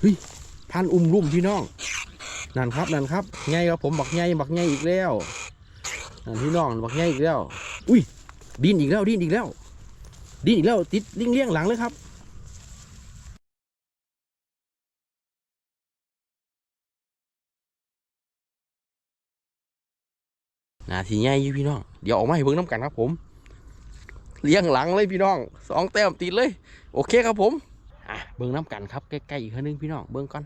เฮ้ยพันอุ้มรุ่มพี่น้องนั่นครับนั่นครับไงครับผมบักไงบักไงอีกแล้วนั่นพี่น้องบักไงอีกแล้ว อุ้ยดินอีกแล้วดินอีกแล้ว ดินอีกแล้วติดเลี้ยงหลังเลยครับนาทีใหญ่อยู่พี่น้อง เดี๋ยวออกมาให้เบิ่งน้ำกันครับผม เลี้ยงหลังเลยพี่น้องสองแต้มติดเลย โอเคครับผม อะเบิ่งน้ำกันครับใกล้ๆอีกคนนึงพี่น้องเบิ่งก่อน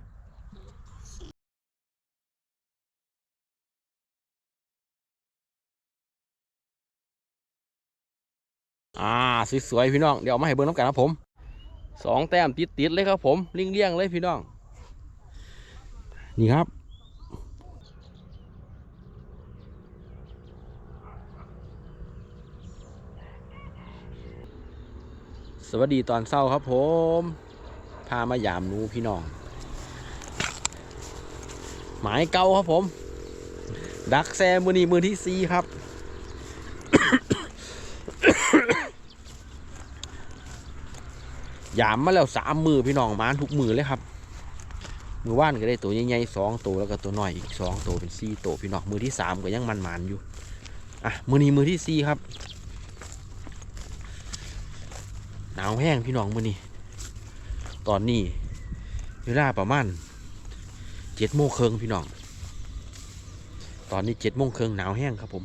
อ่าสวยๆพี่น้องเดี๋ยวมาให้เบิ่งน้ำกันครับผมสองแต้มติดๆเลยครับผมเลี้ยงๆเลยพี่น้อง นี่ครับสวัสดีตอนเช้าครับผมามา ยามนูพี่น้อง หมายเก่าครับผม ดักแซมมือนี้มือที่สี่ครับ ยามมาแล้วสามมือพี่น้องมานทุกมือเลยครับ มือว่านก็ได้ตัวใหญ่ๆสองตัวแล้วก็ตัวน้อยอีกสองตัวเป็นสี่ตัวพี่น้องมือที่สามก็ยังมันๆอยู่อะมือนี้มือที่สี่ครับหนาวแห้งพี่น้องมือนี้ ตอนนี้เวลาประมาณเจ็ดโมงครึ่งพี่น้อง ตอนนี้เจ็ดโมงครึ่งหนาวแห้งครับผม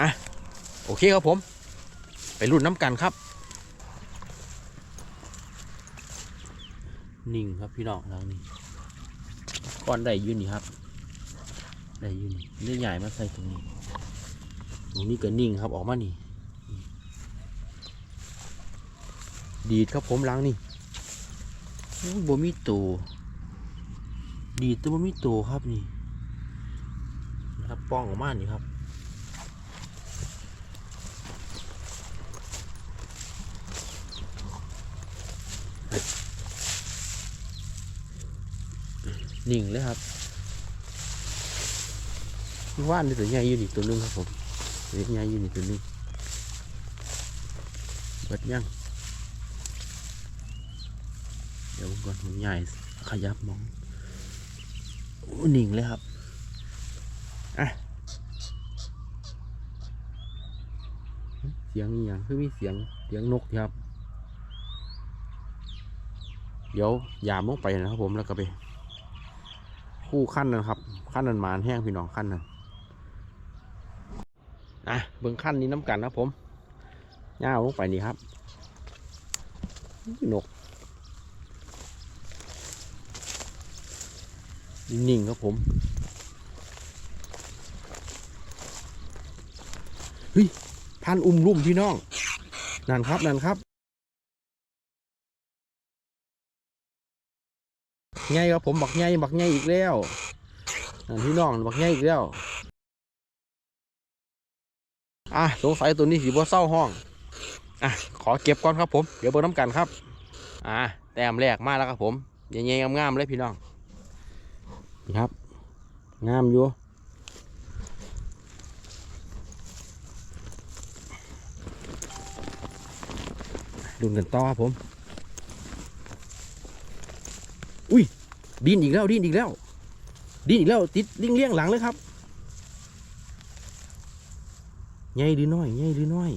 อะโอเคครับผม ไปรุ่นน้ำกันครับ นิ่งครับพี่น้องทางนี้ก้อนได้ยืนนี่ครับ ได้ยืนนี่เลื่อใหญ่มาใส่ตรงนี้ตรงนี้ก็นิ่งครับออกมานี่ ดีดครับผมล้างนี่บ่มีตัวดีดแต่บ่มีตัวครับนี่นะครับป้องออกมานี่ครับนิ่งเลยครับว่านนี่ตัวใหญ่อยู่นี่ตัวนึงครับผมตัวใหญ่อยู่นี่ตัวนึงเบิดยัง เดี๋ยวผม ก่อนผมใหญ่ขยับมองอหนิ่งเลยครับ อะ เสียงนี่ยังคือมีเสียงเสียงนกครับ เดี๋ยวยามลงไปนะครับผมแล้วก็ไป คู่ขั้นนะครับ ขั้นนันมานแห้งพี่น้องขั้นนั้นอะเบิ่งขั้นนี้น้ำกันนะผมย่าลงไปนี่ครับ นก นิ่งๆครับผมเฮ้ยพันอุ้มรุ่มพี่น้องนั่นครับนั่นครับไงครับผมบักไงบักไงอีกแล้วนั่นพี่น้องบักไงอีกแล้วอะสงสัยตัวนี้สีบัวเศร้าห้องอะขอเก็บก่อนครับผม เดี๋ยวเบอร์น้ำกันครับ อะแต้มแรกมาแล้วครับผมใหญ่ๆงามๆเลยพี่น้อง ครับ งามอยู่ดุนกันต่อครับผม อุ้ย ดินอีกแล้ว ดินอีกแล้ว ดินอีกแล้ว ติดลิงเลี้ยงหลังเลยครับใหญ่หรือน้อยใหญ่หรือน้อย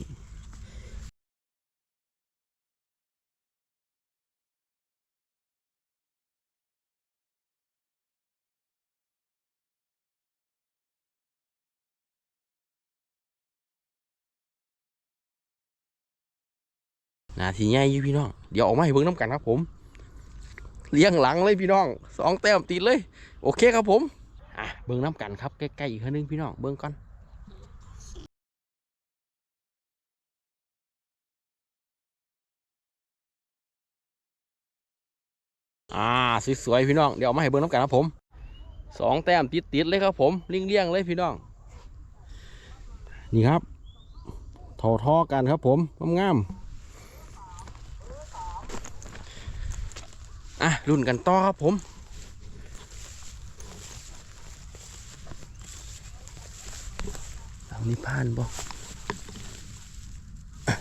นาทีใหญ่อยู่พี่น้อง เดี๋ยวออกมาให้เบิ่งน้ำกันครับผม เลี้ยงหลังเลยพี่น้องสองแต้มติดเลย โอเคครับผมอะเบิ่งน้ำกันครับใกล้ๆอีกคนนึงพี่น้องเบิ่งก่อนอ่าสวยๆพี่น้องเดี๋ยวเอามาให้เบิ่งน้ำกันครับผมสองแต้มติดๆเลยครับผมเลี้ยงๆเลยพี่น้อง นี่ครับทอทอกันครับผมงามๆ อะรุ่นกันต่อครับผมเรานี้ผ่านบ่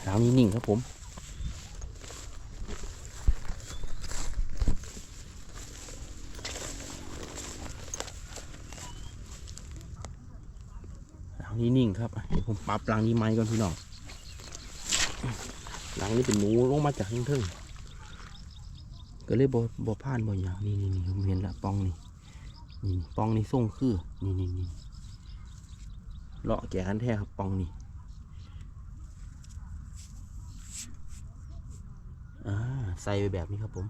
เรานี้นิ่งครับผมเรานี้นิ่งครับผมปรับหลังนี้ไม้ก่อนพี่น้องหลังนี้เป็นหนูลงมาจากทึ่ง ก็เลยบ่บ่าดบ่อย่างนี่นี่นี่ผมเห็นละปองนี่นี่ปองนี่ส่งคือนี่นี่นี่เลาะแก่คันแท้ครับปองนี่อ่าใส่ไปแบบนี้ครับผม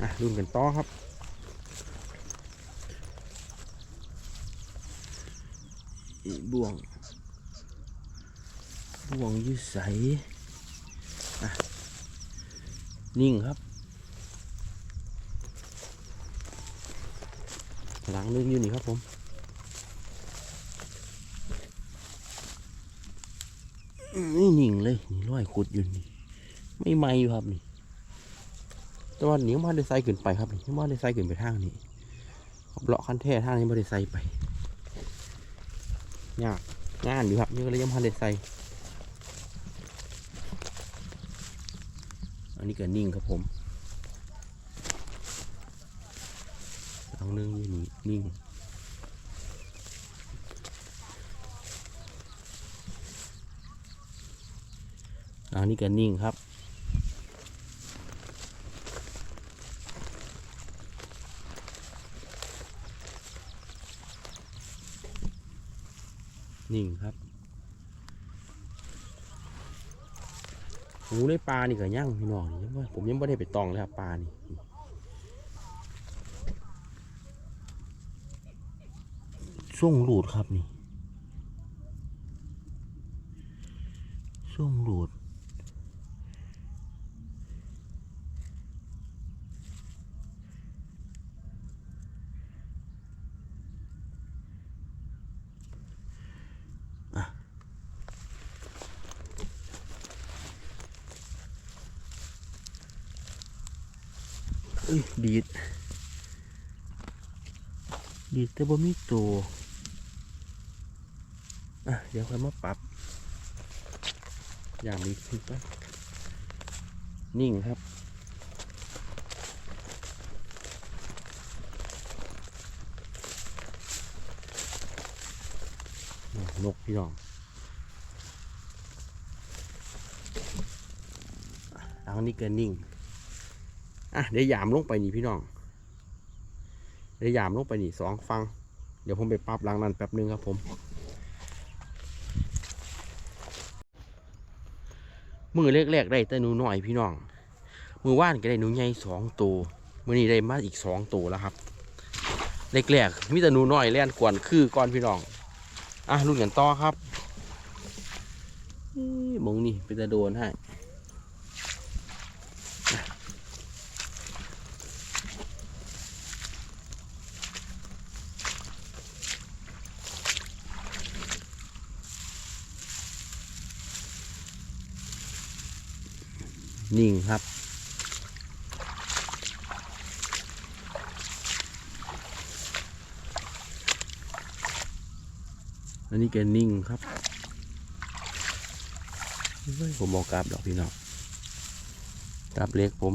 อะรุ่นกันต่อครับอีบ่วง บ่วงยืดใสนิ่งครับ หลังนึงอยู่นี่ครับผมอืมนี่นิ่งเลยนี่ร้อยขุดอยู่นี่ไม่ไหมอยู่ครับนี่แต่ว่าหนีมาได้ไซขึ้นไปครับนี่มาได้ไซขึ้นไปทางนี้เลาะคันแท้ทางนี้มาได้ไซไปยากงานอยู่ครับนี่ก็เลยยังมาได้ไซันนี้ก็นิ่งครับผมหลังนึงอยู่นี่นิ่งอันนี้ก็นิ่งครับนิ่งครับ หูในปลานี่ก็ย่างพี่น้องนี่ยังบ่ผมยังไม่ได้ไปตองเลยครับปลานี่ช่วงหลูดครับนี่ช่วงหลูด ดีด ดีดแต่บ่มีตัวอะเดี๋ยวค่อยมาปรับ อย่างนี้ขึ้นไปนิ่งครับนกพี่น้องอะทางนี้ก็นิ่ง อะเดี๋ยวยามลงไปนี่พี่น้อง เดี๋ยวยามลงไปนี่สองฟัง เดี๋ยวผมไปปรับล้างนั้นแป๊บนึงครับผม มือแรกๆได้แต่หนูน้อยพี่น้อง มือว่านก็ได้หนูใหญ่สองตัวมือนี้ได้มาอีกสองตัวแล้วครับแรกๆมีแต่หนูน้อยแล่นกวนคือก่อนพี่น้อง อะรุ่นกันต่อครับมองนี่เป็นตะโดนให้ นิ่งครับ อันนี้แกนิ่งครับเฮ้ยผมบอกกราบดอกพี่น้องกราบเล็กผม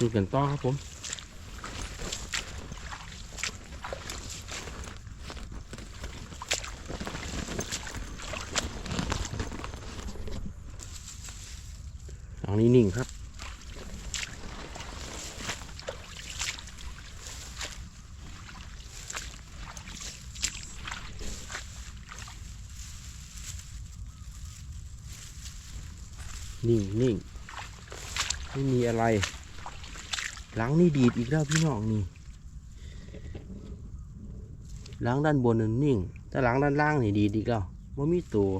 ดูกันต่อครับผมตรงนี้นิ่งครับนิ่งนิ่งไม่มีอะไร หลังนี่ดีดอีกแล้วพี่น้องนี่หลังด้านบนนั่นนิ่งแต่หลังด้านล่างนี่ดีดอีกแล้วว่ามีตัว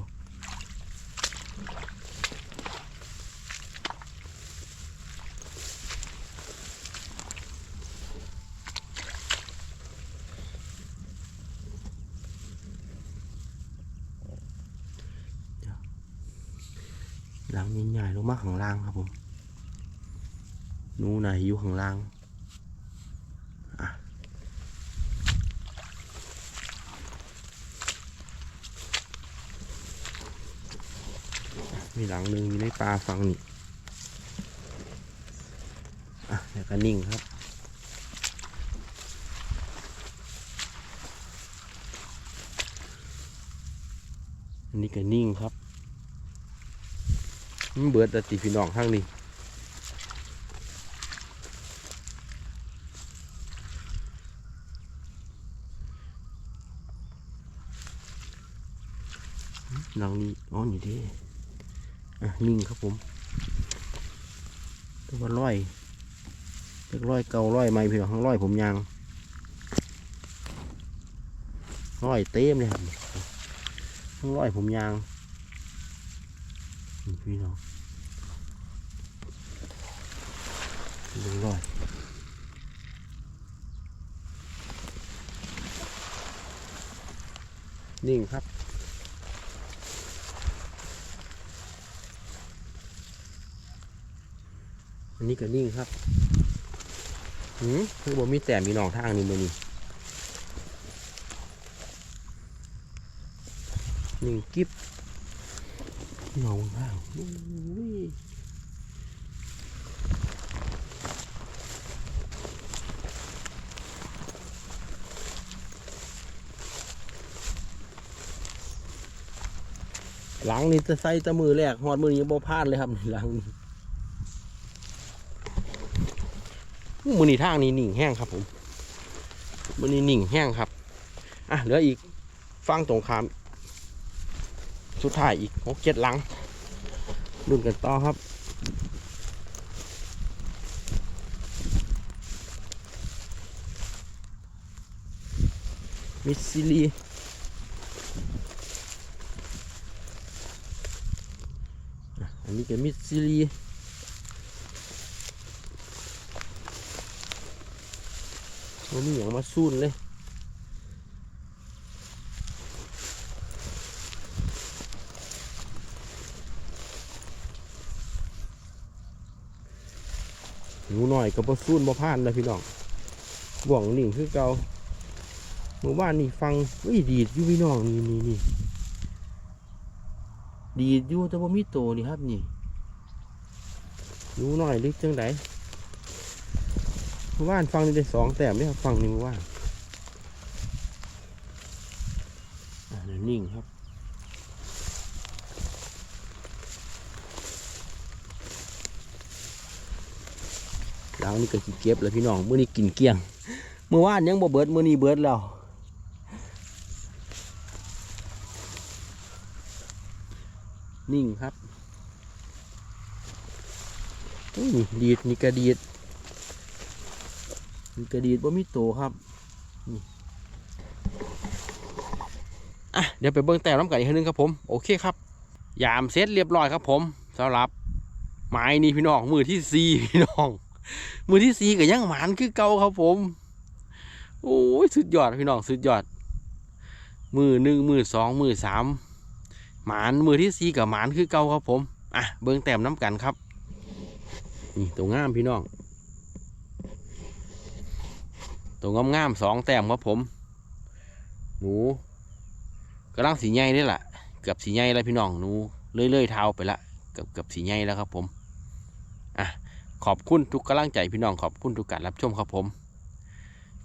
หลังลังใหญ่ๆลงมาข้างล่างครับผม นูนาอยู่ข้างล่างอะมีหลังหนึ่งอยู่ในป่าฝั่งนี้อะแล้วก็นิ่งครับอันนี้ก็นิ่งครับมันเบิดแต่ตีพี่น้องข้างนี้ หลังนี้อ๋อนี่ดิอะนิ่งครับผมตัวร้อยเรียกร้อยเก่าร้อยใหม่พี่น้องข้างร้อยผมยางร้อยเต็มเลยครับทั้งร้อยผมยางพี่น้องหนึ่งร้อยนิ่งครับ อันนี้ก็นิ่งครับหืมคือบ่มีแต่มีหนองทางนี่มือนี่นิ่งกิ๊บหนองทางอุ้ยหลังนี่จะใส่ตะมือแรกหอดมือยังบ่พลาดเลยครับหลังนี่ มือนี่ทางนี้นิ่งแห้งครับผมมือนี่นิ่งแห้งครับ อะเหลืออีกฟังตรงขาม สุดท้ายอีกหกเจ็ดหลังรุ่นกันต่อครับมิสซิลีอันนี้ก็มิสซิลี มันมีอย่างมาสู้นเลยหนูหน่อยก็บ่ซูนบ่พานนะพี่น้องบ่วงนิ่งคือเก่าเมื่อวานนี่ฟังเฮ้ยดีดอยู่พี่น้องนี่นี่นี่ดีดอยู่แต่บ่มีโตนี่ครับนี่หนูหน่อยลึกจังได วานฟังนี่ได้สองแต้มนี่ครับฟังนี่เมื่อวานนิ่งครับหลังนี่ก็สิเก็บแล้วพี่น้องมื้อนี้กินเกลี้ยงเมื่อวานยังบ่เบิดมื้อนี้เบิดแล้วนิ่งครับนี่ดีดนี่กระดีด กระดีดบ่มีโตครับอะเดี๋ยวไปเบิ่งแต้มน้ำกันอีกทีนึงครับผมโอเคครับ ยามเสร็จเรียบร้อยครับผมสำหรับไม้นี่พี่น้องมือที่สี่พี่น้อง มือที่สี่ก็ยังหมานคือเก่าครับผมโอ้ยสุดยอดพี่น้องสุดยอด มือหนึ่งมือสองมือสามหมานมือที่สี่กับหมานคือเก่าครับผมอะเบิ้งแต้มน้ำกันครับนี่ตัวงามพี่น้อง ตัวงามงามๆสองแต้มครับผม หนูกำลังสีใหญ่นี่แหละเกือบสีใหญ่แล้วพี่น้องหนูเลื่อยๆเท้าไปละเกือบเกือบสีใหญ่แล้วครับผมอะขอบคุณทุกกำลังใจพี่น้องขอบคุณทุกการรับชมครับผม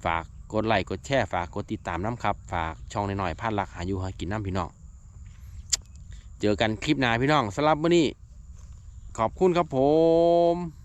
ฝากกดไลค์กดแชร์ฝากกดติดตามน้ำครับ ฝากช่องหน่อยๆพลาดรักหาอยู่หากินน้ำพี่น้อง เจอกันคลิปหน้าพี่น้องสำหรับวันนี้ ขอบคุณครับผม